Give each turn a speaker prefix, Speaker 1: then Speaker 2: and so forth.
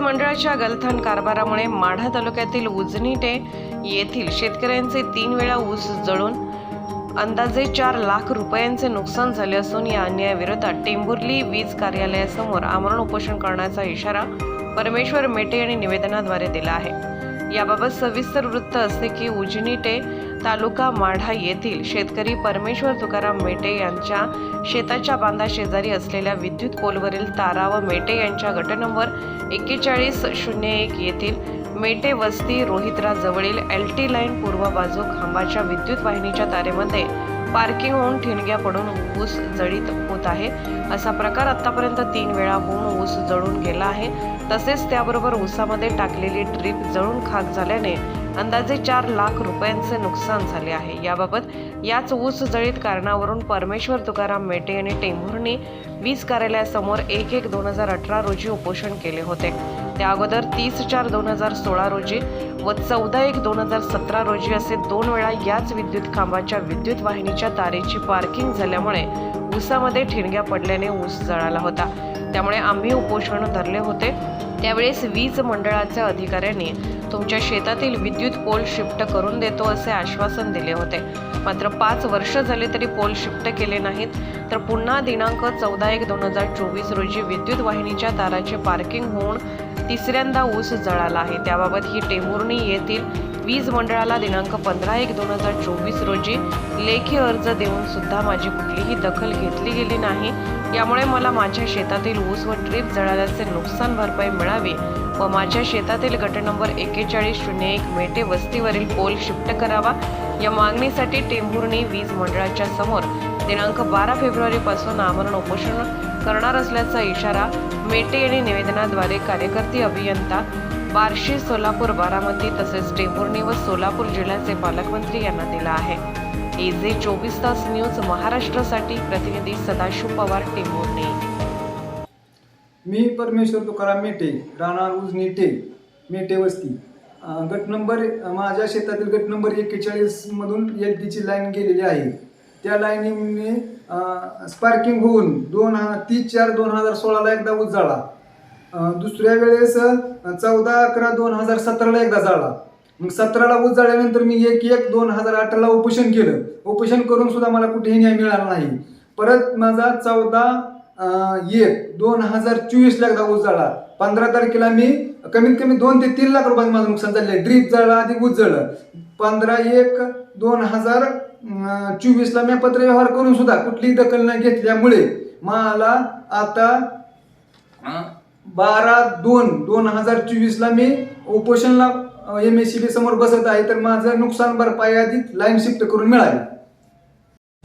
Speaker 1: मंडळाच्या गलथान कारभारामुळे माढा तालुक्यातील उजनीटे येथील शेतकऱ्यांचे तीन वेळा ऊस जळून अंदाजे चार लाख रुपयांचे नुकसान झाले असून या अन्यायाविरोधात टेंभुर्ली वीज कार्यालयासमोर आमरण उपोषण करण्याचा इशारा परमेश्वर मेटे यांनी निवेदनाद्वारे दिला आहे. याबाबत सविस्तर वृत्त असे की उजनीटे तालुका माढा येथील शेतकरी परमेश्वर तुकाराम मेटे यांच्या शेताच्या बांधा शेजारी असलेल्या विद्युत पोलवरील तारा व मेटे यांच्या गट नंबर एक्केचाळीस शून्य एक येथील मेटे वस्ती रोहित्राजवळील एल टी लाईन पूर्व बाजू खांबाच्या विद्युत वाहिनीच्या तारेमध्ये पार्किंग होऊन ठिणग्या पडून ऊस जळीत होत आहे. असा प्रकार आतापर्यंत तीन वेळा होऊन ऊस जळून गेला आहे. तसेच त्याबरोबर ऊसामध्ये टाकलेली ड्रीप जळून खाक झाल्याने अंदाजे चार लाख रुपयांचे नुकसान झाले आहे. याबाबत याच ऊस जळीत कारणावरून परमेश्वर तुकाराम मेटे यांनी टेंभुर्णी वीज कार्यालयासमोर एक एक दोन हजार अठरा रोजी उपोषण केले होते. त्या अगोदर तीस चार दोन हजार सोळा रोजी व चौदा एक दोन हजार सतरा रोजी असे दोन वेळा याच विद्युत खांबाच्या विद्युत वाहिनीच्या तारेची पार्किंग झाल्यामुळे ऊसामध्ये ठिणग्या पडल्याने ऊस जळाला होता. त्यामुळे आम्ही उपोषण धरले होते. त्यावेळेस वीज मंडळाच्या अधिकाऱ्यांनी तुमच्या शेतातील विद्युत पोल शिफ्ट करून देतो असे आश्वासन दिले होते. मात्र पाच वर्ष झाले तरी पोल शिफ्ट केले नाहीत. तर पुन्हा दिनांक चौदा एक दोन हजार चोवीस रोजी विद्युत वाहिनीच्या ताराचे पार्किंग होऊन तिसऱ्यांदा ऊस जळाला आहे. त्याबाबत ही टेंभुर्णी येथील वीज मंडळाला दिनांक पंधरा एक दोन हजार चोवीस रोजी लेखी अर्ज देऊन सुद्धा माझी कुठलीही दखल घेतली गेली नाही. यामुळे मला माझ्या शेतातील ऊस व ट्रीप जळाल्याचे नुकसान भरपाई मिळावी व माझ्या शेतातील गट नंबर एक्केचाळीस शून्य एक मेटे वस्तीवरील पोल शिफ्ट करावा. या मागणीसाठी टेंभुर्णी वीज मंडळाच्या समोर दिनांक बारा फेब्रुवारीपासून आमरण उपोषण करणार असल्याचा इशारा मेटे यांनी निवेदनाद्वारे कार्यकर्ते अभियंता बार्शी सोलापूर बारामती तसेच टेंभुर्णी व सोलापूर जिल्ह्याचे पालकमंत्री यांना दिला आहे. एजे चोवीस तास न्यूज महाराष्ट्रासाठी प्रतिनिधी सदाशिव पवार टेंभुर्णी.
Speaker 2: मी परमेश्वर तुकाराम मेटे राहणार उजनी टे मेटे वस्ती. गट नंबर माझ्या शेतातील गट नंबर एक्केचाळीसमधून एल टीची लाईन गेलेली आहे. त्या लाईनीने स्पार्किंग होऊन दोन हा तीस चार दोन हजार सोळाला एकदा उजाळा. दुसऱ्या वेळेस चौदा अकरा दोन हजार सतराला एकदा जाळला मग सतराला उजाळल्यानंतर मी एक एक दोन हजार अठराला उपोषण केलं. उपोषण करून सुद्धा मला कुठेही न्याय मिळाला नाही. परत माझा चौदा एक दोन हजार चोवीसला एकदा ऊस जळला. पंधरा तारखेला मी कमीत कमी दोन ते तीन लाख रुपयांचं माझं नुकसान झाले ड्रीप जळला आधी ऊस जळलं. पंधरा एक दोन हजार चोवीसला मी पत्र व्यवहार करून सुद्धा कुठलीही दखल न घेतल्यामुळे मला आता बारा दोन दोन हजार चोवीसला मी उपोषणला एम एस सी बी समोर बसत आहे. तर माझं नुकसान भरपाई आधी लाईन शिफ्ट करून मिळाली.